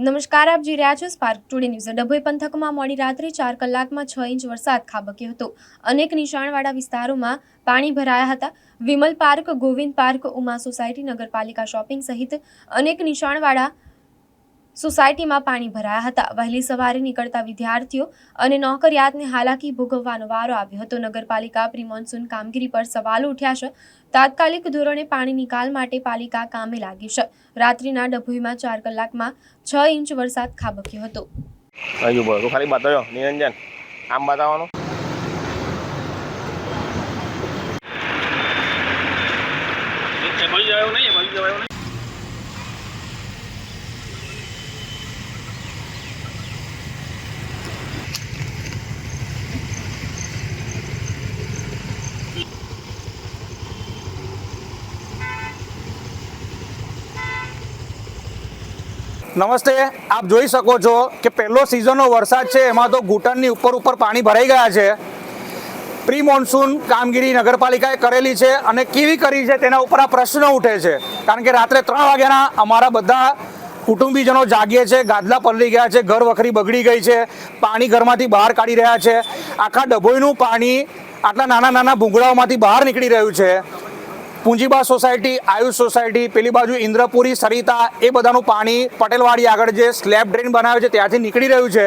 નમસ્કાર, આપ જોઈ રહ્યા છો સ્પાર્ક ટુડે ન્યૂઝ ડભોઈ પંથકમાં મોડી રાત્રે ચાર કલાકમાં છ ઇંચ વરસાદ ખાબક્યો હતો. અનેક નિશાણવાળા વિસ્તારોમાં પાણી ભરાયા હતા. Vimal park, Govind park, Uma society, નગરપાલિકા શોપિંગ સહિત અનેક નીચાણવાળા સોસાયટીમાં પાણી ભરાયા હતા. વહેલી સવારે નીકળતા વિદ્યાર્થીઓ અને નોકરિયાતને હાલાકી ભોગવવાનો વારો આવ્યો હતો. નગરપાલિકા પ્રી મોન્સૂન કામગીરી પર સવાલો ઉઠ્યા છે. તાત્કાલિક ધોરણે પાણી નિકાલ માટે પાલિકા કામે લાગી છે. રાત્રિના ડભોઈમાં ચાર કલાકમાં છ ઇંચ વરસાદ ખાબક્યો હતો. આમ બતાવવાનું? નમસ્તે, આપ જોઈ શકો છો કે પહેલો સિઝનનો વરસાદ છે, એમાં તો ઘૂંટણની ઉપર ઉપર પાણી ભરાઈ ગયા છે. પ્રી મોન્સૂન કામગીરી નગરપાલિકાએ કરેલી છે અને કેવી કરી છે તેના ઉપર આ પ્રશ્ન ઉઠે છે. કારણ કે રાત્રે ત્રણ વાગ્યાના અમારા બધા કુટુંબીજનો જાગીએ છે, ગાદલા પલળી ગયા છે, ઘર વખરી બગડી ગઈ છે, પાણી ઘરમાંથી બહાર કાઢી રહ્યા છે. આખા ડભોઈનું પાણી આટલા નાના નાના ભૂંગળાઓમાંથી બહાર નીકળી રહ્યું છે. પૂંજીબા સોસાયટી, આયુષ સોસાયટી, પેલી બાજુ ઇન્દ્રપુરી, સરિતા, એ બધાનું પાણી પટેલવાડી આગળ જે સ્લેબ ડ્રેન બનાવે છે ત્યાંથી નીકળી રહ્યું છે.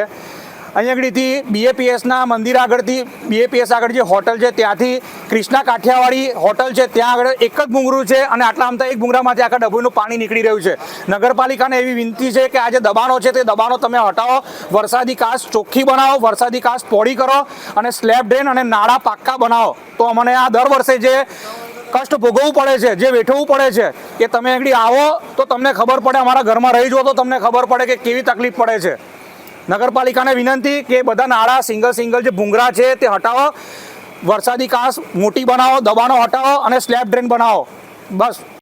અહીંયા આગળથી બીએપીએસના મંદિર આગળથી બીએપીએસ આગળ જે હોટલ છે ત્યાંથી કૃષ્ણા કાઠિયાવાડી હોટલ છે, ત્યાં આગળ એક જ ભૂંગરું છે અને આટલા આમતા એક ભૂંગરામાંથી આખા ડભોઈનું પાણી નીકળી રહ્યું છે. નગરપાલિકાને એવી વિનંતી છે કે આ જે દબાણો છે તે દબાણો તમે હટાવો, વરસાદી કાસ ચોખ્ખી બનાવો, વરસાદી કાસ પોળી કરો અને સ્લેબ ડ્રેન અને નાળા પાક્કા બનાવો. તો અમને આ દર વર્ષે જે કષ્ટ ભોગવવું પડે છે, જે વેઠવવું પડે છે કે તમે આગળ આવો તો તમને ખબર પડે, અમારા ઘરમાં રહી જુઓ તો તમને ખબર પડે કે કેવી તકલીફ પડે છે. નગરપાલિકાને વિનંતી કે બધા નાળા સિંગલ સિંગલ જે ભૂંગળા છે તે હટાવો, વરસાદી કાંસ મોટી બનાવો, દબાણો હટાવો અને સ્લેબ ડ્રેન બનાવો. બસ.